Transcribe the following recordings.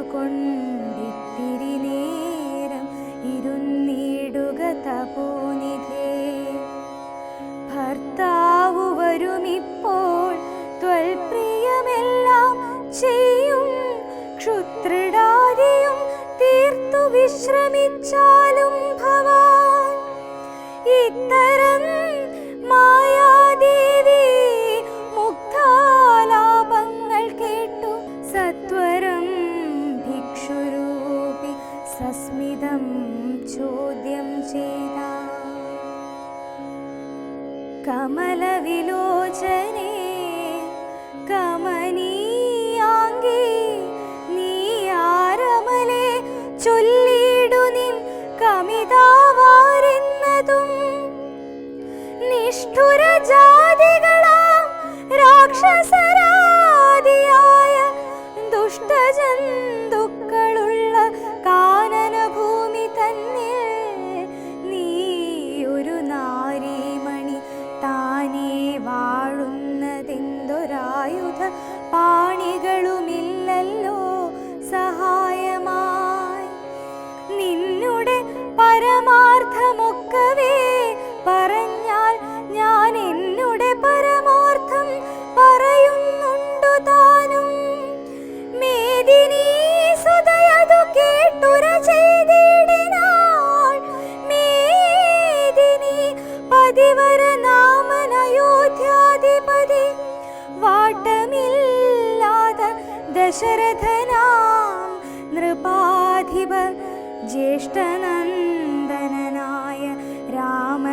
ശ്രമിച്ചാലും നേരം ചെയ്യും. തീർത്തു വിശ്രമിച്ചാലും ഭവാൻ. ഇത്തരം മാ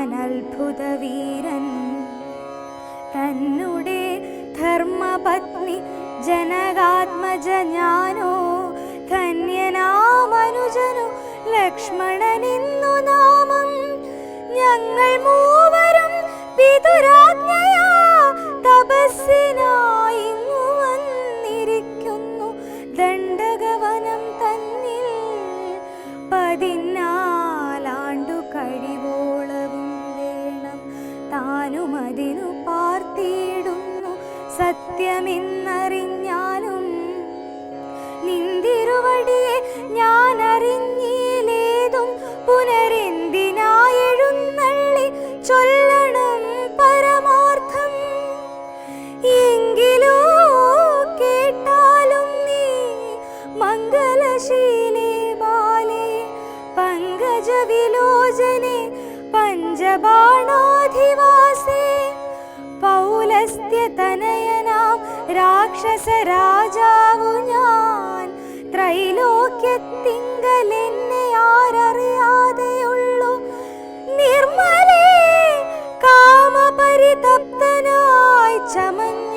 അത്ഭുതവീരൻ. തന്നെ ധർമ്മപത്നി ജനകാത്മജ്ഞാനോ ധന്യനാമനുജനു ലക്ഷ്മണനിന്നു നാമം. ഞങ്ങൾ മൂവരും പിതുരാജ്ഞയാ തപസ്സിനാ സത്യമെന്നറിഞ്ഞാലും ഞാൻ ചൊല്ലണം പരമാർത്ഥം. കേട്ടാലും നീ പഞ്ചബാണാധിവാസേ പൗലസ്ത്യതനയ. രാക്ഷസ രാജാവു ഞാൻ. ത്രൈലോക്യത്തിങ്കൽ എന്നെ ആരറിയാതെയുള്ളു. നിർമ്മലേ കാമപരിതപ്തനായി ചമഞ്ഞ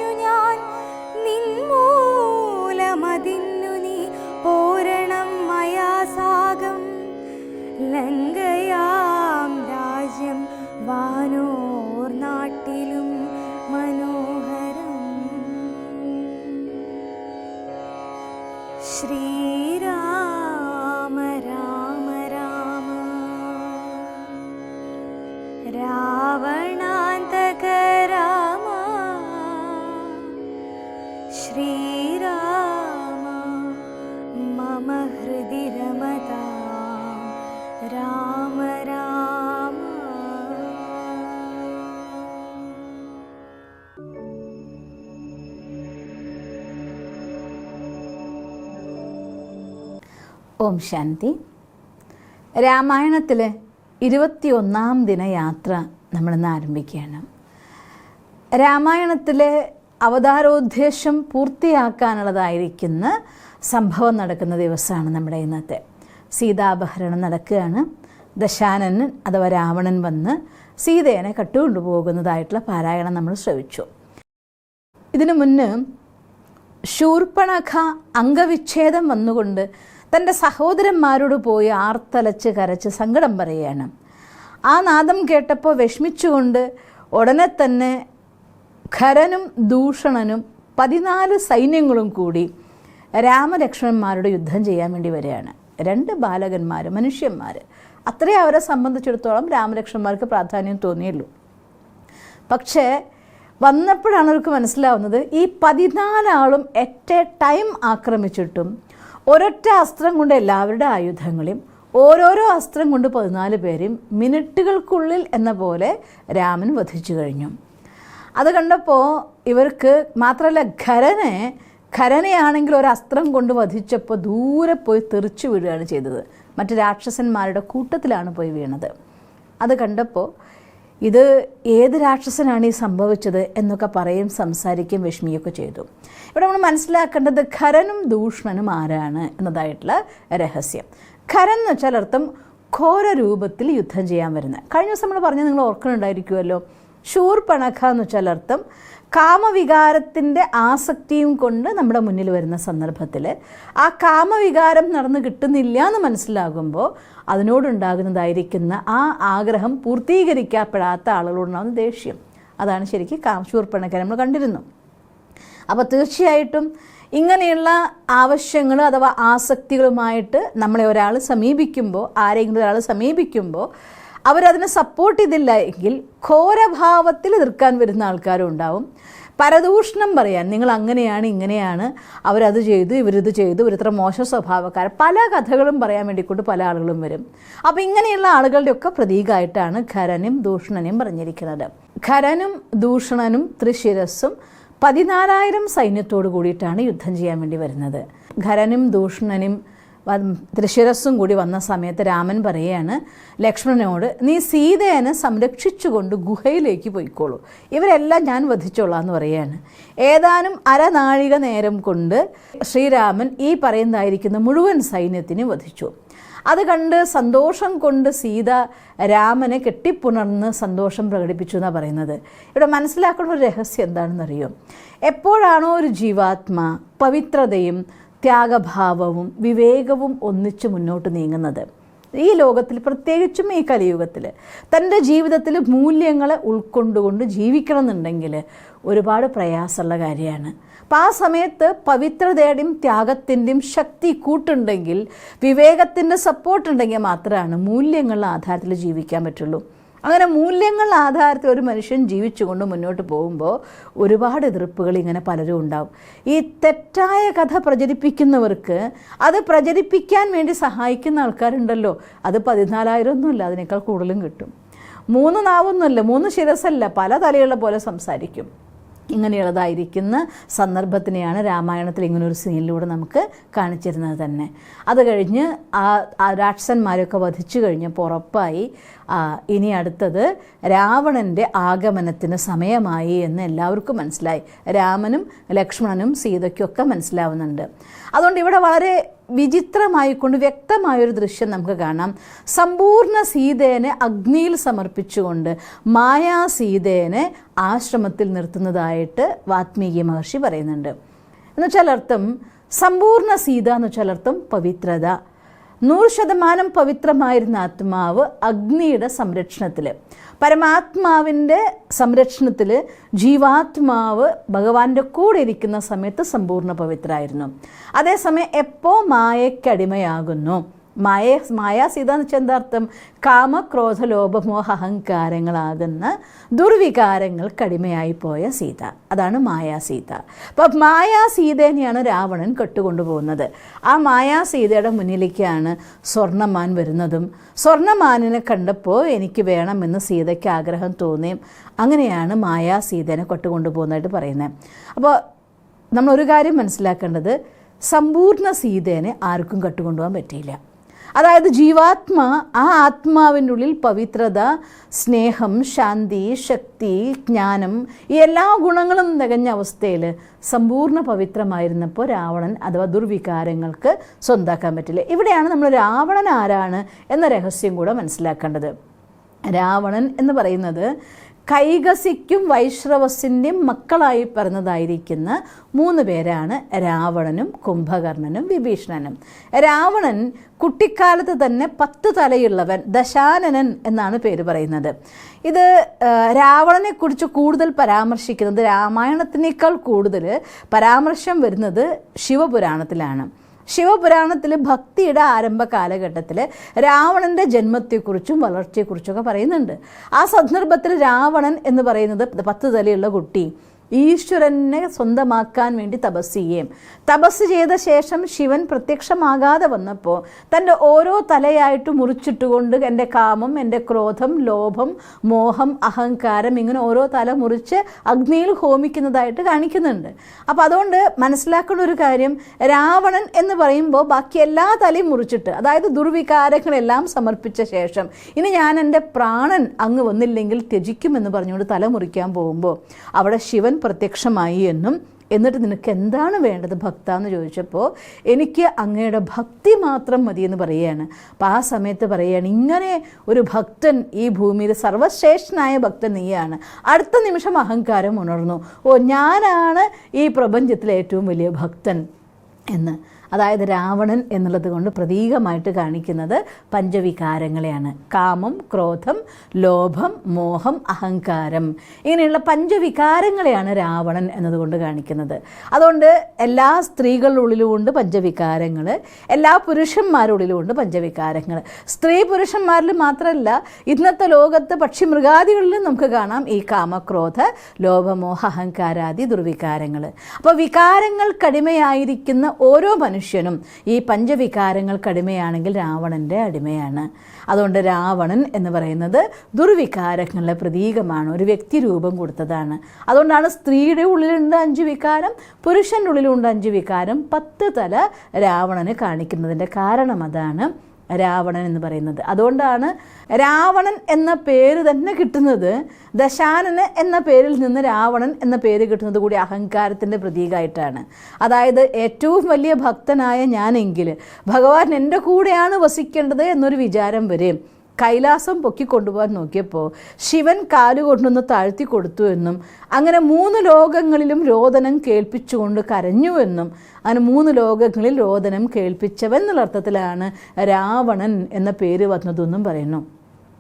श्री ഓം ശാന്തി. രാമായണത്തിലെ ഇരുപത്തിയൊന്നാം ദിന യാത്ര നമ്മളിന്ന് ആരംഭിക്കുകയാണ്. രാമായണത്തിലെ അവതാരോദ്ദേശം പൂർത്തിയാക്കാനുള്ളതായിരിക്കുന്ന സംഭവം നടക്കുന്ന ദിവസമാണ് നമ്മുടെ ഇന്നത്തെ. സീതാപഹരണം നടക്കുകയാണ്. ദശാനനൻ അഥവാ രാവണൻ വന്ന് സീതേനെ കട്ടുകൊണ്ടുപോകുന്നതായിട്ടുള്ള പാരായണം നമ്മൾ ശ്രവിച്ചു. ഇതിനു മുന്ന് ശൂർപ്പണഖ അംഗവിച്ഛേദം വന്നുകൊണ്ട് തന്റെ സഹോദരന്മാരോട് പോയി ആർത്തലച്ച് കരച്ച് സങ്കടം പറയുകയാണ്. ആ നാദം കേട്ടപ്പോൾ വിഷമിച്ചുകൊണ്ട് ഉടനെ തന്നെ ഖരനും ദൂഷണനും പതിനാല് സൈന്യങ്ങളും കൂടി രാമലക്ഷ്മന്മാരുടെ യുദ്ധം ചെയ്യാൻ വേണ്ടി വരികയാണ്. രണ്ട് ബാലകന്മാർ മനുഷ്യന്മാർ അത്രേ അവരെ സംബന്ധിച്ചിടത്തോളം രാമലക്ഷ്മണന്മാർക്ക് പ്രാധാന്യം തോന്നിയുള്ളൂ. പക്ഷേ വന്നപ്പോഴാണ് അവർക്ക് മനസ്സിലാവുന്നത് ഈ പതിനാലാളും എറ്റ് എ ടൈം ആക്രമിച്ചിട്ടും ഒരൊറ്റ അസ്ത്രം കൊണ്ട് എല്ലാവരുടെ ആയുധങ്ങളെയും ഓരോരോ അസ്ത്രം കൊണ്ട് പതിനാല് പേരെയും മിനിറ്റുകൾക്കുള്ളിൽ എന്ന പോലെ രാമൻ വധിച്ചു കഴിഞ്ഞു. അത് കണ്ടപ്പോൾ ഇവർക്ക് മാത്രമല്ല ഖരനെ ഖരനെയാണെങ്കിൽ ഒരു അസ്ത്രം കൊണ്ട് വധിച്ചപ്പോൾ ദൂരെ പോയി തെറിച്ചു വീഴുകയാണ് ചെയ്തത്. മറ്റ് രാക്ഷസന്മാരുടെ കൂട്ടത്തിലാണ് പോയി വീണത്. അത് കണ്ടപ്പോൾ ഇത് ഏത് രാക്ഷസനാണ് ഈ സംഭവിച്ചത് എന്നൊക്കെ പറയും സംസാരിക്കുകയും വിഷമിയൊക്കെ ചെയ്തു. ഇവിടെ നമ്മൾ മനസ്സിലാക്കേണ്ടത് ഖരനും ദൂഷ്മനും ആരാണ് എന്നതായിട്ടുള്ള രഹസ്യം. ഖരൻ എന്ന് വെച്ചാൽ അർത്ഥം ഘോര രൂപത്തിൽ യുദ്ധം ചെയ്യാൻ വരുന്നത്. കഴിഞ്ഞ ദിവസം നമ്മൾ പറഞ്ഞാൽ നിങ്ങൾ ഓർക്കുന്നുണ്ടായിരിക്കുമല്ലോ. ശൂർപ്പണഖ എന്ന് വെച്ചാൽ അർത്ഥം കാമവികാരത്തിന്റെ ആസക്തിയും കൊണ്ട് നമ്മുടെ മുന്നിൽ വരുന്ന സന്ദർഭത്തിൽ ആ കാമവികാരം നടന്ന് കിട്ടുന്നില്ല എന്ന് മനസ്സിലാകുമ്പോൾ അതിനോടുണ്ടാകുന്നതായിരിക്കുന്ന ആ ആഗ്രഹം പൂർത്തീകരിക്കപ്പെടാത്ത ആളുകളോടുണ്ടാകുന്ന ദേഷ്യം. അതാണ് ശരിക്കും കാശൂർപ്പണക്കാർ നമ്മൾ കണ്ടിരുന്നു. അപ്പോൾ തീർച്ചയായിട്ടും ഇങ്ങനെയുള്ള ആവശ്യങ്ങൾ അഥവാ ആസക്തികളുമായിട്ട് നമ്മളെ ഒരാൾ സമീപിക്കുമ്പോൾ ആരെങ്കിലും ഒരാൾ സമീപിക്കുമ്പോൾ അവരതിനെ സപ്പോർട്ട് ചെയ്തില്ല എങ്കിൽ ഘോരഭാവത്തിൽ എതിർക്കാൻ വരുന്ന ആൾക്കാരും ഉണ്ടാവും. പരദൂഷണം പറയാൻ നിങ്ങൾ അങ്ങനെയാണ് ഇങ്ങനെയാണ് അവരത് ചെയ്തു ഇവരിത് ചെയ്തു ഇവരിത്ര മോശ സ്വഭാവക്കാർ. പല കഥകളും പറയാൻ വേണ്ടിക്കൊണ്ട് പല ആളുകളും വരും. അപ്പോൾ ഇങ്ങനെയുള്ള ആളുകളുടെയൊക്കെ പ്രതീകമായിട്ടാണ് ഖരനും ദൂഷണനും പറഞ്ഞിരിക്കുന്നത്. ഖരനും ദൂഷണനും ത്രിശിരസ്സും പതിനാലായിരം സൈന്യത്തോടു കൂടിയിട്ടാണ് യുദ്ധം ചെയ്യാൻ വേണ്ടി വരുന്നത്. ഖരനും ദൂഷണനും ത്രിശിരസ്സും കൂടി വന്ന സമയത്ത് രാമൻ പറയുകയാണ് ലക്ഷ്മണനോട് നീ സീതേനെ സംരക്ഷിച്ചുകൊണ്ട് ഗുഹയിലേക്ക് പോയിക്കോളൂ. ഇവരെല്ലാം ഞാൻ വധിച്ചോളാം എന്ന് പറയുകയാണ്. ഏതാനും അരനാഴിക നേരം കൊണ്ട് ശ്രീരാമൻ ഈ പറയുന്നതായിരിക്കുന്ന മുഴുവൻ സൈന്യത്തിനെ വധിച്ചു. അത് കണ്ട് സന്തോഷം കൊണ്ട് സീത രാമനെ കെട്ടിപ്പുണർന്ന് സന്തോഷം പ്രകടിപ്പിച്ചു എന്നാണ് പറയുന്നത്. ഇവിടെ മനസ്സിലാക്കുന്ന ഒരു രഹസ്യം എന്താണെന്നറിയോ? എപ്പോഴാണോ ഒരു ജീവാത്മ പവിത്രതയും ത്യാഗഭാവവും വിവേകവും ഒന്നിച്ച് മുന്നോട്ട് നീങ്ങുന്നത്. ഈ ലോകത്തിൽ പ്രത്യേകിച്ചും ഈ കലിയുഗത്തിൽ തന്റെ ജീവിതത്തിൽ മൂല്യങ്ങളെ ഉൾക്കൊണ്ടുകൊണ്ട് ജീവിക്കണമെന്നുണ്ടെങ്കിൽ ഒരുപാട് പ്രയാസമുള്ള കാര്യമാണ്. അപ്പം ആ സമയത്ത് പവിത്രതയുടെയും ത്യാഗത്തിന്റെയും ശക്തി കൂട്ടുണ്ടെങ്കിൽ വിവേകത്തിന്റെ സപ്പോർട്ട് ഉണ്ടെങ്കിൽ മാത്രമാണ് മൂല്യങ്ങളുടെ ആധാരത്തിൽ ജീവിക്കാൻ പറ്റുള്ളൂ. അങ്ങനെ മൂല്യങ്ങൾ ആധാരത്തിൽ ഒരു മനുഷ്യൻ ജീവിച്ചുകൊണ്ട് മുന്നോട്ട് പോകുമ്പോൾ ഒരുപാട് എതിർപ്പുകൾ ഇങ്ങനെ പലരും ഉണ്ടാവും. ഈ തെറ്റായ കഥ പ്രചരിപ്പിക്കുന്നവർക്ക് അത് പ്രചരിപ്പിക്കാൻ വേണ്ടി സഹായിക്കുന്ന ആൾക്കാരുണ്ടല്ലോ. അത് പതിനാലായിരം ഒന്നുമില്ല അതിനേക്കാൾ കൂടുതലും കിട്ടും. മൂന്ന് നാവൊന്നുമല്ല മൂന്ന് ശിരസല്ല പല തലയുള്ള പോലെ സംസാരിക്കും. ഇങ്ങനെയുള്ളതായിരിക്കുന്ന സന്ദർഭത്തിനെയാണ് രാമായണത്തിൽ ഇങ്ങനൊരു സീനിലൂടെ നമുക്ക് കാണിച്ചിരുന്നത് തന്നെ. അത് കഴിഞ്ഞ് ആ രാക്ഷസന്മാരൊക്കെ വധിച്ചു കഴിഞ്ഞപ്പോൾ ഉറപ്പായി ഇനി അടുത്തത് രാവണന്റെ ആഗമനത്തിന് സമയമായി എന്ന് എല്ലാവർക്കും മനസ്സിലായി. രാമനും ലക്ഷ്മണനും സീതയ്ക്കൊക്കെ മനസ്സിലാവുന്നുണ്ട്. അതുകൊണ്ട് ഇവിടെ വളരെ വിചിത്രമായിക്കൊണ്ട് വ്യക്തമായൊരു ദൃശ്യം നമുക്ക് കാണാം. സമ്പൂർണ സീതേനെ അഗ്നിയിൽ സമർപ്പിച്ചുകൊണ്ട് മായാ സീതേനെ ആശ്രമത്തിൽ നിർത്തുന്നതായിട്ട് വാത്മീകി മഹർഷി പറയുന്നുണ്ട്. എന്നുവെച്ചാൽ അർത്ഥം സമ്പൂർണ സീത എന്ന് വെച്ചാൽ അർത്ഥം പവിത്രത. നൂറ് ശതമാനം പവിത്രമായിരുന്ന ആത്മാവ് അഗ്നിയുടെ സംരക്ഷണത്തിൽ പരമാത്മാവിന്റെ സംരക്ഷണത്തിൽ ജീവാത്മാവ് ഭഗവാന്റെ കൂടെ ഇരിക്കുന്ന സമയത്ത് സമ്പൂർണ പവിത്രമായിരുന്നു അതേസമയം എപ്പോൾ മായക്കടിമയാകുന്നു മായ മായാസീത എന്ന് വെച്ചാൽ എന്താ അർത്ഥം കാമക്രോധ ലോപമോഹ അഹങ്കാരങ്ങളാകുന്ന ദുർവികാരങ്ങൾ കടിമയായി പോയ സീത. അതാണ് മായാസീത. അപ്പം മായാസീതേനെയാണ് രാവണൻ കെട്ടുകൊണ്ടുപോകുന്നത്. ആ മായാസീതയുടെ മുന്നിലേക്കാണ് സ്വർണമാൻ വരുന്നതും. സ്വർണമാനിനെ കണ്ടപ്പോൾ എനിക്ക് വേണമെന്ന് സീതയ്ക്ക് ആഗ്രഹം തോന്നിയും അങ്ങനെയാണ് മായാസീതനെ കെട്ടുകൊണ്ടുപോകുന്നതായിട്ട് പറയുന്നത് അപ്പോൾ നമ്മളൊരു കാര്യം മനസ്സിലാക്കേണ്ടത് സമ്പൂർണ സീതേനെ ആർക്കും കട്ടുകൊണ്ടുപോകാൻ പറ്റിയില്ല. അതായത് ജീവാത്മ ആ ആത്മാവിന്റെ ഉള്ളിൽ പവിത്രത സ്നേഹം ശാന്തി ശക്തി ജ്ഞാനം ഈ എല്ലാ ഗുണങ്ങളും നികഞ്ഞ അവസ്ഥയിൽ സമ്പൂർണ പവിത്രമായിരുന്നപ്പോൾ രാവണൻ അഥവാ ദുർവികാരങ്ങൾക്ക് സ്വന്താക്കാൻ പറ്റില്ല. ഇവിടെയാണ് നമ്മൾ രാവണൻ ആരാണ് എന്ന രഹസ്യം കൂടെ മനസ്സിലാക്കേണ്ടത്. രാവണൻ എന്ന് പറയുന്നത് കൈകസിക്കും വൈശ്രവസിന്റെയും മക്കളായി പറഞ്ഞതായിരിക്കുന്ന മൂന്ന് പേരാണ് രാവണനും കുംഭകർണനും വിഭീഷണനും. രാവണൻ കുട്ടിക്കാലത്ത് തന്നെ പത്ത് തലയുള്ളവൻ ദശാനനൻ എന്നാണ് പേര് പറയുന്നത്. ഇത് രാവണനെക്കുറിച്ച് കൂടുതൽ പരാമർശിക്കുന്നത് രാമായണത്തിനേക്കാൾ കൂടുതൽ പരാമർശം വരുന്നത് ശിവപുരാണത്തിലാണ്. ശിവപുരാണത്തിൽ ഭക്തിയുടെ ആരംഭ കാലഘട്ടത്തിൽ രാവണന്റെ ജന്മത്തെക്കുറിച്ചും വളർച്ചയെക്കുറിച്ചൊക്കെ പറയുന്നുണ്ട്. ആ സന്ദർഭത്തിൽ രാവണൻ എന്ന് പറയുന്നത് പത്ത് തലയുള്ള കുട്ടി. ഈശ്വരനെ സ്വന്തമാക്കാൻ വേണ്ടി തപസ് ചെയ്യുകയും തപസ് ചെയ്ത ശേഷം ശിവൻ പ്രത്യക്ഷമാകാതെ വന്നപ്പോൾ തന്റെ ഓരോ തലയായിട്ട് മുറിച്ചിട്ടുകൊണ്ട് എന്റെ കാമം എന്റെ ക്രോധം ലോഭം മോഹം അഹങ്കാരം ഇങ്ങനെ ഓരോ തല മുറിച്ച് അഗ്നിയിൽ ഹോമിക്കുന്നതായിട്ട് കാണിക്കുന്നുണ്ട്. അപ്പോൾ അതുകൊണ്ട് മനസ്സിലാക്കുന്ന ഒരു കാര്യം രാവണൻ എന്ന് പറയുമ്പോൾ ബാക്കി എല്ലാ തലയും മുറിച്ചിട്ട് അതായത് ദുർവികാരങ്ങളെല്ലാം സമർപ്പിച്ച ശേഷം ഇനി ഞാൻ എന്റെ പ്രാണൻ അങ്ങ് വന്നില്ലെങ്കിൽ ത്യജിക്കുമെന്ന് പറഞ്ഞുകൊണ്ട് തല മുറിക്കാൻ പോകുമ്പോൾ അവിടെ ശിവൻ പ്രത്യക്ഷമായി എന്നും എന്നിട്ട് നിനക്ക് എന്താണ് വേണ്ടത് ഭക്ത എന്ന് ചോദിച്ചപ്പോൾ എനിക്ക് അങ്ങയുടെ ഭക്തി മാത്രം മതിയെന്ന് പറയുകയാണ്. അപ്പം ആ സമയത്ത് പറയുകയാണ് ഇങ്ങനെ ഒരു ഭക്തൻ ഈ ഭൂമിയിൽ സർവശ്രേഷ്ഠനായ ഭക്തൻ നീയാണ്. അടുത്ത നിമിഷം അഹങ്കാരം ഉണർന്നു. ഓ ഞാനാണ് ഈ പ്രപഞ്ചത്തിലെ ഏറ്റവും വലിയ ഭക്തൻ എന്ന്. അതായത് രാവണൻ എന്നുള്ളത് കൊണ്ട് പ്രതീകമായിട്ട് കാണിക്കുന്നത് പഞ്ചവികാരങ്ങളെയാണ്. കാമം ക്രോധം ലോഭം മോഹം അഹങ്കാരം. ഇങ്ങനെയുള്ള പഞ്ചവികാരങ്ങളെയാണ് രാവണൻ എന്നതുകൊണ്ട് കാണിക്കുന്നത്. അതുകൊണ്ട് എല്ലാ സ്ത്രീകളുടെ ഉള്ളിലുമുണ്ട് പഞ്ചവികാരങ്ങൾ എല്ലാ പുരുഷന്മാരുടെ ഉള്ളിലുമുണ്ട് പഞ്ചവികാരങ്ങൾ. സ്ത്രീ പുരുഷന്മാരിൽ മാത്രമല്ല ഇന്നത്തെ ലോകത്ത് പക്ഷി മൃഗാദികളിലും നമുക്ക് കാണാം ഈ കാമക്രോധ ലോഭമോഹ അഹങ്കാരാദി ദുർവികാരങ്ങൾ. അപ്പോൾ വികാരങ്ങൾ കടിമയായിരിക്കുന്ന ഓരോ മനുഷ്യനും ഈ പഞ്ചവികാരങ്ങൾക്ക് അടിമയാണെങ്കിൽ രാവണന്റെ അടിമയാണ്. അതുകൊണ്ട് രാവണൻ എന്ന് പറയുന്നത് ദുർവികാരങ്ങളുടെ പ്രതീകമാണ്. ഒരു വ്യക്തി രൂപം കൊടുത്തതാണ്. അതുകൊണ്ടാണ് സ്ത്രീയുടെ ഉള്ളിലുണ്ട് അഞ്ച് വികാരം പുരുഷന്റെ ഉള്ളിലുണ്ട് അഞ്ച് വികാരം. പത്ത് തല രാവണന് കാണിക്കുന്നതിന്റെ കാരണം അതാണ്. രാവണൻ എന്ന് പറയുന്നത്. അതുകൊണ്ടാണ് രാവണൻ എന്ന പേര് തന്നെ കിട്ടുന്നത് ദശാനന് എന്ന പേരിൽ നിന്ന് രാവണൻ എന്ന പേര് കിട്ടുന്നത് കൂടി അഹങ്കാരത്തിന്റെ പ്രതീകമായിട്ടാണ് അതായത് ഏറ്റവും വലിയ ഭക്തനായ ഞാനെങ്കിൽ ഭഗവാൻ എന്റെ കൂടെയാണ് വസിക്കേണ്ടത് എന്നൊരു വിചാരം വരും. കൈലാസം പൊക്കിക്കൊണ്ടുപോകാൻ നോക്കിയപ്പോൾ ശിവൻ കാലുകൊണ്ടൊന്ന് താഴ്ത്തി കൊടുത്തു എന്നും അങ്ങനെ മൂന്ന് ലോകങ്ങളിലും രോദനം കേൾപ്പിച്ചുകൊണ്ട് കരഞ്ഞു എന്നും അങ്ങനെ മൂന്ന് ലോകങ്ങളിൽ രോദനം കേൾപ്പിച്ചവൻ എന്നുള്ള അർത്ഥത്തിലാണ് രാവണൻ എന്ന പേര് വന്നതെന്നും പറയുന്നു.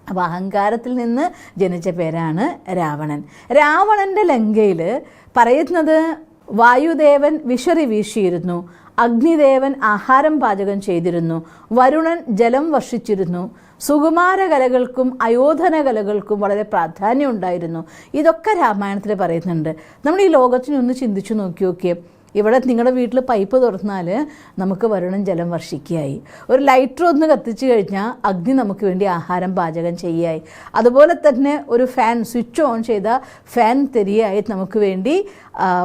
അപ്പോൾ അഹങ്കാരത്തിൽ നിന്ന് ജനിച്ച പേരാണ് രാവണൻ. രാവണന്റെ ലങ്കയിൽ പറയുന്നത് വായുദേവൻ വിഷറി വീശിയിരുന്നു അഗ്നിദേവൻ ആഹാരം പാചകം ചെയ്തിരുന്നു. വരുണൻ ജലം വർഷിച്ചിരുന്നു. സുകുമാര കലകൾക്കും അയോധന കലകൾക്കും വളരെ പ്രാധാന്യം ഉണ്ടായിരുന്നു. ഇതൊക്കെ രാമായണത്തിൽ പറയുന്നുണ്ട്. നമ്മൾ ഈ ലോകത്തിനെ ഒന്ന് ചിന്തിച്ചു നോക്കി നോക്കിയേ. ഇവിടെ നിങ്ങളുടെ വീട്ടിൽ പൈപ്പ് തുറന്നാൽ നമുക്ക് വരുണം ജലം വർഷിക്കുകയായി. ഒരു ലൈറ്റർ ഒന്ന് കത്തിച്ചു കഴിഞ്ഞാൽ അഗ്നി നമുക്ക് വേണ്ടി ആഹാരം പാചകം ചെയ്യായി അതുപോലെ തന്നെ ഒരു ഫാൻ സ്വിച്ച് ഓൺ ചെയ്താൽ ഫാൻ തെരിയായി നമുക്ക് വേണ്ടി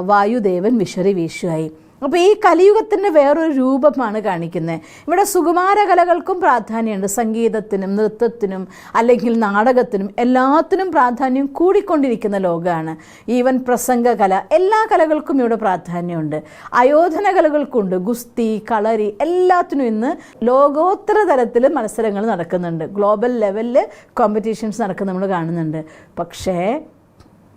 വായുദേവൻ വിഷറി വീശുകയായി. അപ്പോൾ ഈ കലിയുഗത്തിന്റെ വേറൊരു രൂപമാണ് കാണിക്കുന്നത്. ഇവിടെ സുകുമാര കലകൾക്കും പ്രാധാന്യമുണ്ട്. സംഗീതത്തിനും നൃത്തത്തിനും അല്ലെങ്കിൽ നാടകത്തിനും എല്ലാത്തിനും പ്രാധാന്യം കൂടിക്കൊണ്ടിരിക്കുന്ന ലോകമാണ്. ഈവൻ പ്രസംഗകല എല്ലാ കലകൾക്കും ഇവിടെ പ്രാധാന്യമുണ്ട്. അയോധന കലകൾക്കുണ്ട്. ഗുസ്തി കളരി എല്ലാത്തിനും ഇന്ന് ലോകോത്തര തലത്തിൽ മത്സരങ്ങൾ നടക്കുന്നുണ്ട്. ഗ്ലോബൽ ലെവലിൽ കോമ്പറ്റീഷൻസ് നടക്കുന്ന നമ്മൾ കാണുന്നുണ്ട്. പക്ഷേ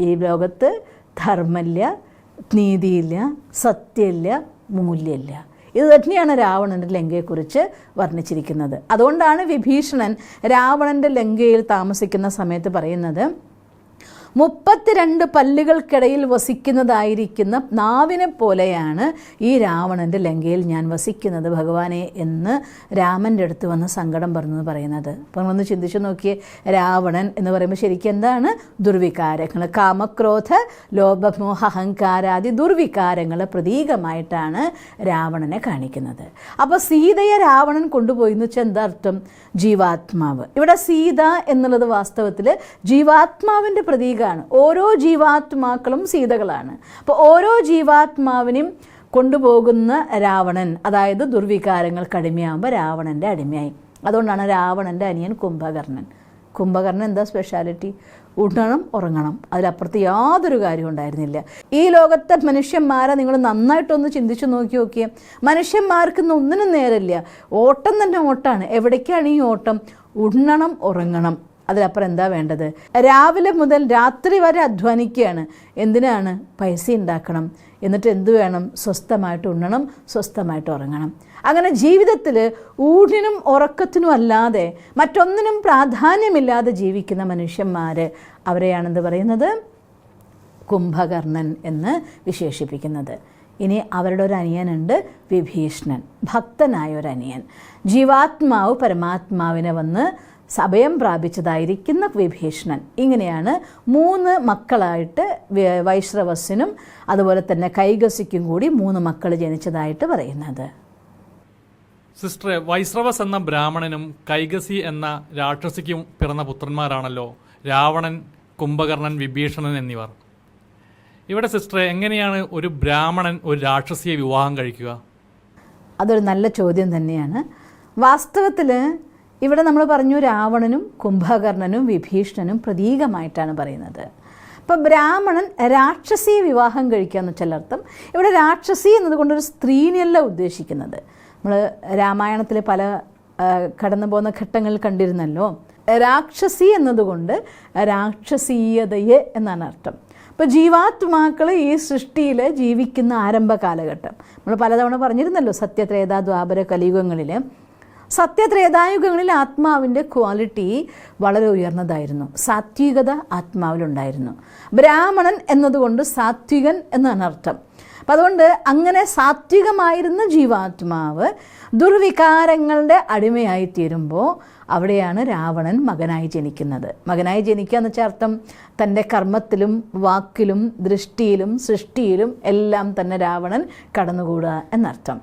ഈ ലോകത്ത് ധർമ്മമില്ല നീതിയില്ല സത്യമില്ല മൂല്യമില്ല. ഇത് തന്നെയാണ് രാവണന്റെ ലങ്കയെക്കുറിച്ച് വർണിച്ചിരിക്കുന്നത്. അതുകൊണ്ടാണ് വിഭീഷണൻ രാവണന്റെ ലങ്കയിൽ താമസിക്കുന്ന സമയത്ത് പറയുന്നത് മുപ്പത്തിരണ്ട് പല്ലുകൾക്കിടയിൽ വസിക്കുന്നതായിരിക്കുന്ന നാവിനെ പോലെയാണ് ഈ രാവണന്റെ ലങ്കയിൽ ഞാൻ വസിക്കുന്നത് ഭഗവാനെ എന്ന് രാമന്റെ അടുത്ത് വന്ന് സങ്കടം പറഞ്ഞെന്ന് പറയുന്നത്. അപ്പം ഒന്ന് ചിന്തിച്ചു നോക്കിയേ രാവണൻ എന്ന് പറയുമ്പോൾ ശരിക്കും എന്താണ്? ദുർവികാരങ്ങൾ കാമക്രോധ ലോഭമോഹ അഹങ്കാരാദി ദുർവികാരങ്ങൾ പ്രതീകമായിട്ടാണ് രാവണനെ കാണിക്കുന്നത്. അപ്പോൾ സീതയെ രാവണൻ കൊണ്ടുപോയി എന്ന് വെച്ചാൽ എന്താ അർത്ഥം? ജീവാത്മാവ്. ഇവിടെ സീത എന്നുള്ളത് വാസ്തവത്തിൽ ജീവാത്മാവിന്റെ പ്രതീകമാണ് ഓരോ ജീവാത്മാക്കളും സീതകളാണ്. അപ്പോൾ ഓരോ ജീവാത്മാവിനെയും കൊണ്ടുപോകുന്ന രാവണൻ അതായത് ദുർവികാരങ്ങൾക്ക് അടിമയാകുമ്പോൾ രാവണന്റെ അടിമയായി. അതുകൊണ്ടാണ് രാവണന്റെ അനിയൻ കുംഭകർണൻ. കുംഭകർണൻ എന്താ സ്പെഷ്യാലിറ്റി ഉണ്ണണം ഉറങ്ങണം. അതിലപ്പുറത്ത് യാതൊരു കാര്യവും ഉണ്ടായിരുന്നില്ല. ഈ ലോകത്തെ മനുഷ്യന്മാരെ നിങ്ങൾ നന്നായിട്ടൊന്ന് ചിന്തിച്ചു നോക്കി നോക്കിയേ. മനുഷ്യന്മാർക്ക് ഇന്ന് ഒന്നിനും നേരമില്ല. ഓട്ടം തന്നെ ഓട്ടാണ്. എവിടേക്കാണ് ഈ ഓട്ടം? ഉണ്ണണം ഉറങ്ങണം. അതിലപ്പുറം എന്താ വേണ്ടത്? രാവിലെ മുതൽ രാത്രി വരെ അധ്വാനിക്കുകയാണ്. എന്തിനാണ്? പൈസ ഉണ്ടാക്കണം. എന്നിട്ട് എന്തു വേണം? സ്വസ്ഥമായിട്ട് ഉണ്ണണം സ്വസ്ഥമായിട്ട് ഉറങ്ങണം. അങ്ങനെ ജീവിതത്തിൽ ഊടിനും ഉറക്കത്തിനും അല്ലാതെ മറ്റൊന്നിനും പ്രാധാന്യമില്ലാതെ ജീവിക്കുന്ന മനുഷ്യന്മാർ അവരെയാണെന്ത് പറയുന്നത് കുംഭകർണൻ എന്ന് വിശേഷിപ്പിക്കുന്നത്. ഇനി അവരുടെ ഒരു അനിയനുണ്ട് വിഭീഷണൻ. ഭക്തനായ ഒരു അനിയൻ ജീവാത്മാവ് പരമാത്മാവിനെ വന്ന് സഭയം പ്രാപിച്ചതായിരിക്കുന്ന വിഭീഷണൻ. ഇങ്ങനെയാണ് മൂന്ന് മക്കളായിട്ട് വൈശ്രവസിനും അതുപോലെ തന്നെ കൈകസിക്കും കൂടി മൂന്ന് മക്കൾ ജനിച്ചതായിട്ട് പറയുന്നത്. സിസ്റ്ററെ വൈശ്രവസ് എന്ന ബ്രാഹ്മണനും കൈകസി എന്ന രാക്ഷസിക്കും പിറന്ന പുത്രന്മാരാണല്ലോ രാവണൻ കുംഭകർണൻ വിഭീഷണൻ എന്നിവർ. ഇവിടെ സിസ്റ്ററെ എങ്ങനെയാണ് ഒരു ബ്രാഹ്മണൻ ഒരു രാക്ഷസിയെ വിവാഹം കഴിക്കുക? അതൊരു നല്ല ചോദ്യം തന്നെയാണ്. വാസ്തവത്തിൽ ഇവിടെ നമ്മൾ പറഞ്ഞു രാവണനും കുംഭകർണനും വിഭീഷണനും പ്രതീകമായിട്ടാണ് പറയുന്നത്. അപ്പോൾ ബ്രാഹ്മണൻ രാക്ഷസിയെ വിവാഹം കഴിക്കുക എന്ന് ചിലർത്ഥം ഇവിടെ രാക്ഷസി എന്നതുകൊണ്ടൊരു സ്ത്രീനെയല്ല ഉദ്ദേശിക്കുന്നത്. നമ്മൾ രാമായണത്തിൽ പല കടന്നു പോകുന്ന ഘട്ടങ്ങൾ കണ്ടിരുന്നല്ലോ. രാക്ഷസി എന്നതുകൊണ്ട് രാക്ഷസീയതയെ എന്നാണ് അർത്ഥം. ഇപ്പോൾ ജീവാത്മാക്കൾ ഈ സൃഷ്ടിയിൽ ജീവിക്കുന്ന ആരംഭ കാലഘട്ടം. നമ്മൾ പലതവണ പറഞ്ഞിരുന്നല്ലോ സത്യത്രേത ദ്വാപര കലിയുഗങ്ങളിൽ സത്യത്രേതായുഗങ്ങളിൽ ആത്മാവിന്റെ ക്വാളിറ്റി വളരെ ഉയർന്നതായിരുന്നു. സാത്വികത ആത്മാവിലുണ്ടായിരുന്നു. ബ്രാഹ്മണൻ എന്നതുകൊണ്ട് സാത്വികൻ എന്നാണ് അർത്ഥം. അപ്പം അതുകൊണ്ട് അങ്ങനെ സാത്വികമായിരുന്ന ജീവാത്മാവ് ദുർവികാരങ്ങളുടെ അടിമയായി തീരുമ്പോൾ അവിടെയാണ് രാവണൻ മകനായി ജനിക്കുന്നത്. മകനായി ജനിക്കുക എന്ന് വെച്ചാൽ അർത്ഥം തന്റെ കർമ്മത്തിലും വാക്കിലും ദൃഷ്ടിയിലും സൃഷ്ടിയിലും എല്ലാം തന്നെ രാവണൻ കടന്നുകൂടുക എന്നർത്ഥം.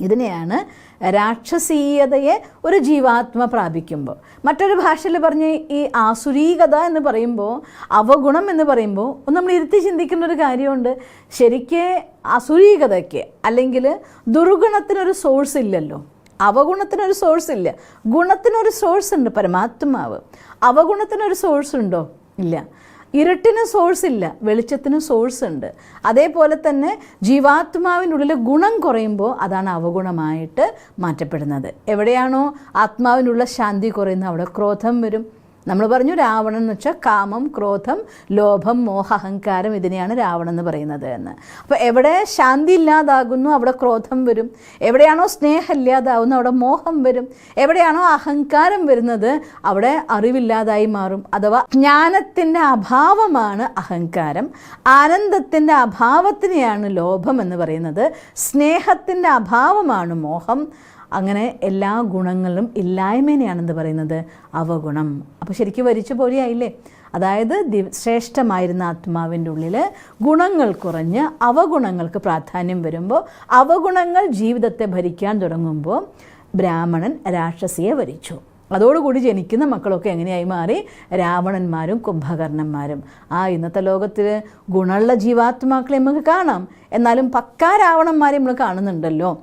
ഇതിനെയാണ് രാക്ഷസീയതയെ ഒരു ജീവാത്മ പ്രാപിക്കുമ്പോൾ. മറ്റൊരു ഭാഷയിൽ പറഞ്ഞ് ഈ ആസുരീകത എന്ന് പറയുമ്പോൾ അവഗുണം എന്ന് പറയുമ്പോൾ ഒന്ന് നമ്മൾ ഇരുത്തി ചിന്തിക്കുന്ന ഒരു കാര്യമുണ്ട്. ശരിക്ക് അസുരീകതയ്ക്ക് അല്ലെങ്കിൽ ദുർഗുണത്തിനൊരു സോഴ്സ് ഇല്ലല്ലോ. അവഗുണത്തിനൊരു സോഴ്സ് ഇല്ല. ഗുണത്തിനൊരു സോഴ്സ് ഉണ്ട് പരമാത്മാവ്. അവഗുണത്തിനൊരു സോഴ്സ് ഉണ്ടോ? ഇല്ല. ഇരുട്ടിന് സോഴ്സ് ഇല്ല വെളിച്ചത്തിന് സോഴ്സ് ഉണ്ട്. അതേപോലെ തന്നെ ജീവാത്മാവിനുള്ളിൽ ഗുണം കുറയുമ്പോൾ അതാണ് അവഗുണമായിട്ട് മാറ്റപ്പെടുന്നത്. എവിടെയാണോ ആത്മാവിനുള്ള ശാന്തി കുറയുന്നത് അവിടെ ക്രോധം വരും. നമ്മൾ പറഞ്ഞു രാവണൻ എന്ന് വെച്ചാൽ കാമം ക്രോധം ലോഭം മോഹ അഹങ്കാരം ഇതിനെയാണ് രാവണൻ എന്ന് പറയുന്നത് എന്ന്. അപ്പോൾ എവിടെ ശാന്തി ഇല്ലാതാകുന്നു അവിടെ ക്രോധം വരും. എവിടെയാണോ സ്നേഹം ഇല്ലാതാവുന്നു അവിടെ മോഹം വരും. എവിടെയാണോ അഹങ്കാരം വരുന്നത് അവിടെ അറിവില്ലാതായി മാറും. അഥവാ ജ്ഞാനത്തിന്റെ അഭാവമാണ് അഹങ്കാരം. ആനന്ദത്തിന്റെ അഭാവത്തിനെയാണ് ലോഭം എന്ന് പറയുന്നത്. സ്നേഹത്തിന്റെ അഭാവമാണ് മോഹം. അങ്ങനെ എല്ലാ ഗുണങ്ങളും ഇല്ലായ്മേനെയാണെന്ന് പറയുന്നത് അവഗുണം. അപ്പോൾ ശരിക്കും വരിച്ചു പോലെയായില്ലേ? അതായത് ശ്രേഷ്ഠമായിരുന്ന ആത്മാവിന്റെ ഉള്ളിൽ ഗുണങ്ങൾ കുറഞ്ഞ് അവഗുണങ്ങൾക്ക് പ്രാധാന്യം വരുമ്പോൾ അവഗുണങ്ങൾ ജീവിതത്തെ ഭരിക്കാൻ തുടങ്ങുമ്പോൾ ബ്രാഹ്മണൻ രാക്ഷസിയെ വരിച്ചു. അതോടുകൂടി ജനിക്കുന്ന മക്കളൊക്കെ എങ്ങനെയായി മാറി? രാവണന്മാരും കുംഭകർണന്മാരും. ആ ഇന്നത്തെ ലോകത്തിൽ ഗുണമുള്ള ജീവാത്മാക്കളെ നമുക്ക് കാണാം. എന്നാലും പക്കാ രാവണന്മാരെ നമ്മൾ കാണുന്നുണ്ടല്ലോ.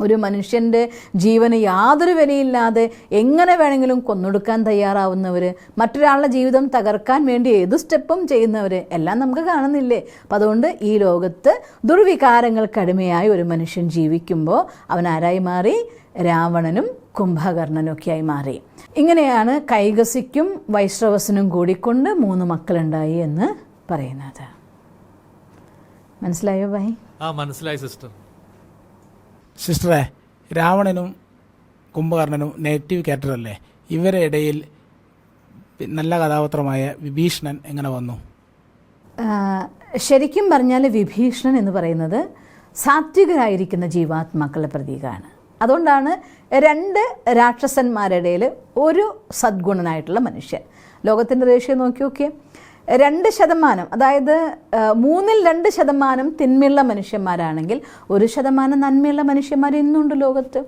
ഒരു മനുഷ്യന്റെ ജീവന് യാതൊരു വിലയില്ലാതെ എങ്ങനെ വേണമെങ്കിലും കൊന്നൊടുക്കാൻ തയ്യാറാവുന്നവർ മറ്റൊരാളുടെ ജീവിതം തകർക്കാൻ വേണ്ടി ഏത് സ്റ്റെപ്പും ചെയ്യുന്നവർ എല്ലാം നമുക്ക് കാണുന്നില്ലേ? അപ്പം അതുകൊണ്ട് ഈ ലോകത്ത് ദുർവികാരങ്ങൾക്കടിമയായി ഒരു മനുഷ്യൻ ജീവിക്കുമ്പോൾ അവൻ ആരായി മാറി? രാവണനും കുംഭകർണനൊക്കെയായി മാറി. ഇങ്ങനെയാണ് കൈകസിക്കും വൈശ്രവസനും കൂടിക്കൊണ്ട് മൂന്ന് മക്കളുണ്ടായി എന്ന് പറയുന്നത്. മനസ്സിലായോ ബൈ ആ മനസ്സിലായി സിസ്റ്റർ. സിസ്റ്ററെ രാവണനും കുംഭകർണനും നെഗറ്റീവ് ക്യാരക്ടർ അല്ലേ? ഇവരുടെ ഇടയിൽ നല്ല കഥാപാത്രമായ വിഭീഷണൻ എങ്ങനെ വന്നു? ശരിക്കും പറഞ്ഞാൽ വിഭീഷണൻ എന്ന് പറയുന്നത് സാത്വികരായിരിക്കുന്ന ജീവാത്മാക്കളുടെ പ്രതീകമാണ് അതുകൊണ്ടാണ് രണ്ട് രാക്ഷസന്മാരുടെ ഒരു സദ്ഗുണനായിട്ടുള്ള മനുഷ്യൻ. ലോകത്തിന്റെ ദേഷ്യം നോക്കി നോക്കിയേ രണ്ട് ശതമാനം അതായത് മൂന്നിൽ രണ്ട് ശതമാനം തിന്മയുള്ള മനുഷ്യന്മാരാണെങ്കിൽ ഒരു ശതമാനം നന്മയുള്ള മനുഷ്യന്മാർ ഇന്നുണ്ട് ലോകത്ത്.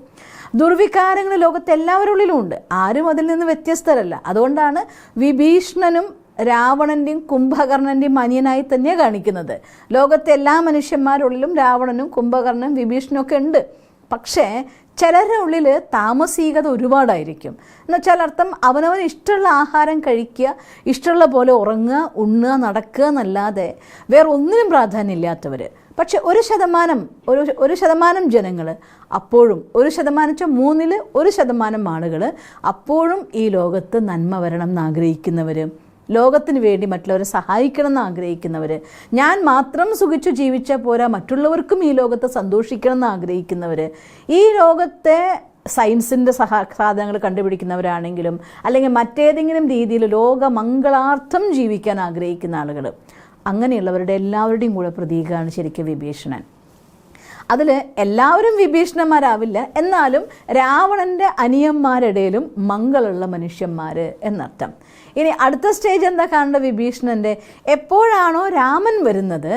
ദുർവികാരങ്ങൾ ലോകത്ത് എല്ലാവരുള്ളിലും ഉണ്ട്. ആരും അതിൽ നിന്ന് വ്യത്യസ്തരല്ല. അതുകൊണ്ടാണ് വിഭീഷണനും രാവണന്റെയും കുംഭകർണന്റെയും അനിയനായി തന്നെ കാണിക്കുന്നത്. ലോകത്തെ എല്ലാ മനുഷ്യന്മാരുള്ളിലും രാവണനും കുംഭകർണനും വിഭീഷണനും ഒക്കെ ഉണ്ട്. പക്ഷേ ചിലരുടെ ഉള്ളിൽ താമസികത ഒരുപാടായിരിക്കും. എന്നുവെച്ചാൽ അർത്ഥം അവനവന് ഇഷ്ടമുള്ള ആഹാരം കഴിക്കുക ഇഷ്ടമുള്ള പോലെ ഉറങ്ങുക ഉണ്ണുക നടക്കുക എന്നല്ലാതെ വേറെ ഒന്നിനും പ്രാധാന്യമില്ലാത്തവർ പക്ഷെ ഒരു ശതമാനം ഒരു ഒരു ശതമാനം ജനങ്ങൾ അപ്പോഴും ഒരു ശതമാനം മൂന്നിൽ ഒരു ശതമാനം ആളുകൾ അപ്പോഴും ഈ ലോകത്ത് നന്മ വരണം എന്ന് ലോകത്തിന് വേണ്ടി മറ്റുള്ളവരെ സഹായിക്കണം എന്ന് ആഗ്രഹിക്കുന്നവർ ഞാൻ മാത്രം സുഖിച്ചു ജീവിച്ചാൽ പോരാ മറ്റുള്ളവർക്കും ഈ ലോകത്തെ സന്തോഷിക്കണം എന്ന് ആഗ്രഹിക്കുന്നവർ ഈ ലോകത്തെ സയൻസിന്റെ സഹാ സാധനങ്ങൾ കണ്ടുപിടിക്കുന്നവരാണെങ്കിലും അല്ലെങ്കിൽ മറ്റേതെങ്കിലും രീതിയിൽ ലോകമംഗളാർത്ഥം ജീവിക്കാൻ ആഗ്രഹിക്കുന്ന ആളുകൾ അങ്ങനെയുള്ളവരുടെ എല്ലാവരുടെയും കൂടെ പ്രതീകമാണ് ശരിക്കും വിഭീഷണൻ. അതിൽ എല്ലാവരും വിഭീഷണന്മാരാവില്ല. എന്നാലും രാവണന്റെ അനിയന്മാരിടയിലും മംഗളുള്ള മനുഷ്യന്മാർ എന്നർത്ഥം. ഇനി അടുത്ത സ്റ്റേജ് എന്താ കാണേണ്ട വിഭീഷണന്റെ എപ്പോഴാണോ രാമൻ വരുന്നത്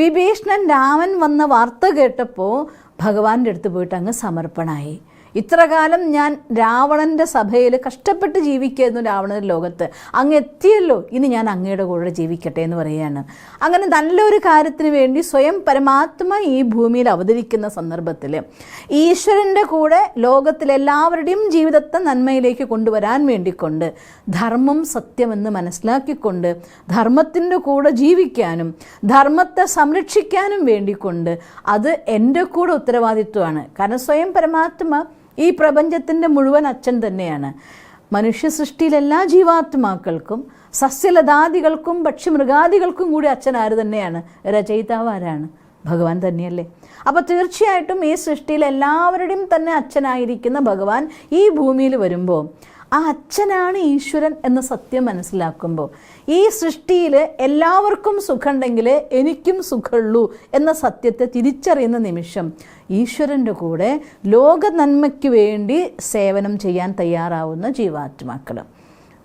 വിഭീഷണൻ രാമൻ വന്ന വാർത്ത കേട്ടപ്പോൾ ഭഗവാന്റെ അടുത്ത് പോയിട്ട് അങ്ങ് സമർപ്പണായി. ഇത്ര കാലം ഞാൻ രാവണന്റെ സഭയിൽ കഷ്ടപ്പെട്ട് ജീവിക്കായിരുന്നു രാവണന്റെ ലോകത്ത്. അങ്ങ് എത്തിയല്ലോ ഇനി ഞാൻ അങ്ങയുടെ കൂടെ ജീവിക്കട്ടെ എന്ന് പറയുകയാണ്. അങ്ങനെ നല്ലൊരു കാര്യത്തിന് വേണ്ടി സ്വയം പരമാത്മ ഈ ഭൂമിയിൽ അവതരിക്കുന്ന സന്ദർഭത്തിൽ ഈശ്വരന്റെ കൂടെ ലോകത്തിലെല്ലാവരുടെയും ജീവിതത്തെ നന്മയിലേക്ക് കൊണ്ടുവരാൻ വേണ്ടിക്കൊണ്ട് ധർമ്മം സത്യമെന്ന് മനസ്സിലാക്കിക്കൊണ്ട് ധർമ്മത്തിന്റെ കൂടെ ജീവിക്കാനും ധർമ്മത്തെ സംരക്ഷിക്കാനും വേണ്ടിക്കൊണ്ട് അത് എന്റെ കൂടെ ഉത്തരവാദിത്വമാണ്. കാരണം സ്വയം പരമാത്മ ഈ പ്രപഞ്ചത്തിന്റെ മുഴുവൻ അച്ഛൻ തന്നെയാണ്. മനുഷ്യ സൃഷ്ടിയിൽ എല്ലാ ജീവാത്മാക്കൾക്കും സസ്യലതാദികൾക്കും പക്ഷിമൃഗാദികൾക്കും കൂടി അച്ഛൻ ആര് തന്നെയാണ്? രചയിതാവ് ആരാണ്? ഭഗവാൻ തന്നെയല്ലേ. അപ്പോൾ തീർച്ചയായിട്ടും ഈ സൃഷ്ടിയിൽ എല്ലാവരുടെയും തന്നെ അച്ഛനായിരിക്കുന്ന ഭഗവാൻ ഈ ഭൂമിയിൽ വരുമ്പോൾ ആ അച്ഛനാണ് ഈശ്വരൻ എന്ന സത്യം മനസ്സിലാക്കുമ്പോൾ ഈ സൃഷ്ടിയിൽ എല്ലാവർക്കും സുഖമുണ്ടെങ്കിൽ എനിക്കും സുഖമുള്ളൂ എന്ന സത്യത്തെ തിരിച്ചറിയുന്ന നിമിഷം ഈശ്വരന്റെ കൂടെ ലോക നന്മയ്ക്ക് വേണ്ടി സേവനം ചെയ്യാൻ തയ്യാറാവുന്ന ജീവാത്മാക്കൾ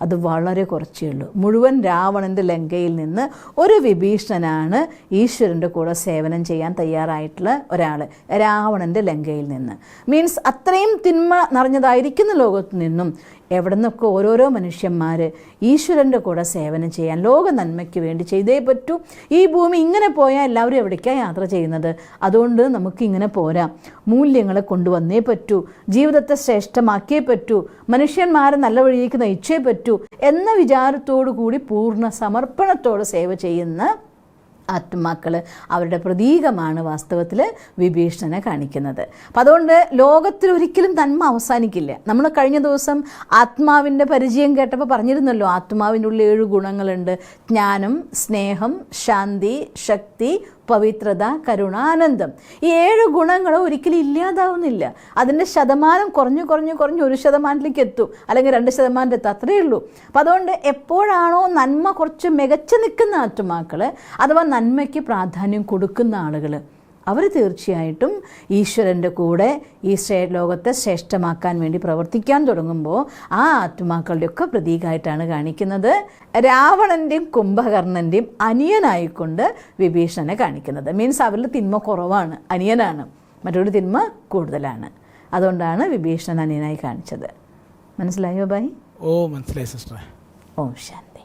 അത് വളരെ കുറച്ചേ ഉള്ളൂ. മുഴുവൻ രാവണന്റെ ലങ്കയിൽ നിന്ന് ഒരു വിഭീഷണനാണ് ഈശ്വരന്റെ കൂടെ സേവനം ചെയ്യാൻ തയ്യാറായിട്ടുള്ള ഒരാൾ രാവണന്റെ ലങ്കയിൽ നിന്ന്. മീൻസ് അത്രയും തിന്മ നിറഞ്ഞതായിരിക്കുന്ന ലോകത്ത് നിന്നും എവിടെ നിന്നൊക്കെ ഓരോരോ മനുഷ്യന്മാർ ഈശ്വരന്റെ കൂടെ സേവനം ചെയ്യാൻ ലോക നന്മയ്ക്ക് വേണ്ടി ചെയ്തേ പറ്റൂ. ഈ ഭൂമി ഇങ്ങനെ പോയാൽ എല്ലാവരും എവിടേക്കാണ് യാത്ര ചെയ്യുന്നത്? അതുകൊണ്ട് നമുക്ക് ഇങ്ങനെ പോരാ. മൂല്യങ്ങളെ കൊണ്ടുവന്നേ പറ്റൂ. ജീവിതത്തെ ശ്രേഷ്ഠമാക്കിയേ പറ്റൂ. മനുഷ്യന്മാരെ നല്ല വഴിയിലേക്ക് നയിച്ചേ പറ്റൂ. എന്ന വിചാരത്തോടു കൂടി പൂർണ സമർപ്പണത്തോടെ സേവ ചെയ്യുന്ന ആത്മാക്കൾ അവരുടെ പ്രതീകമാണ് വാസ്തവത്തിൽ വിഭീഷണനെ കാണിക്കുന്നത്. അപ്പം അതുകൊണ്ട് ലോകത്തിൽ ഒരിക്കലും നന്മ അവസാനിക്കില്ല. നമ്മൾ കഴിഞ്ഞ ദിവസം ആത്മാവിന്റെ പരിചയം കേട്ടപ്പോൾ പറഞ്ഞിരുന്നല്ലോ ആത്മാവിന്റെ ഉള്ളിൽ ഏഴ് ഗുണങ്ങളുണ്ട്. ജ്ഞാനം സ്നേഹം ശാന്തി ശക്തി പവിത്രത കരുണ ആനന്ദം. ഈ ഏഴ് ഗുണങ്ങൾ ഒരിക്കലും ഇല്ലാതാവുന്നില്ല. അതിന്റെ ശതമാനം കുറഞ്ഞു കുറഞ്ഞു കുറഞ്ഞ് ഒരു ശതമാനത്തിലേക്ക് എത്തും. അല്ലെങ്കിൽ രണ്ട് ശതമാനത്തിൽ എത്തും അത്രയേ ഉള്ളൂ. അപ്പം അതുകൊണ്ട് എപ്പോഴാണോ നന്മ കുറച്ച് മികച്ചു നിൽക്കുന്ന ആത്മാക്കൾ അഥവാ നന്മയ്ക്ക് പ്രാധാന്യം കൊടുക്കുന്ന ആളുകൾ അവർ തീർച്ചയായിട്ടും ഈശ്വരന്റെ കൂടെ ഈ ലോകത്തെ ശ്രേഷ്ഠമാക്കാൻ വേണ്ടി പ്രവർത്തിക്കാൻ തുടങ്ങുമ്പോൾ ആ ആത്മാക്കളുടെയൊക്കെ പ്രതീകമായിട്ടാണ് കാണിക്കുന്നത്. രാവണന്റെയും കുംഭകർണന്റെയും അനിയനായിക്കൊണ്ട് വിഭീഷണനെ കാണിക്കുന്നത്. മീൻസ് അവരിൽ തിന്മ കുറവാണ് അനിയനാണ്. മറ്റൊരു തിന്മ കൂടുതലാണ്. അതുകൊണ്ടാണ് വിഭീഷണൻ അനിയനായി കാണിച്ചത്. മനസ്സിലായോ ബായി? ഓ മനസ്സിലായി സിസ്റ്റർ ഓം ശാന്തി.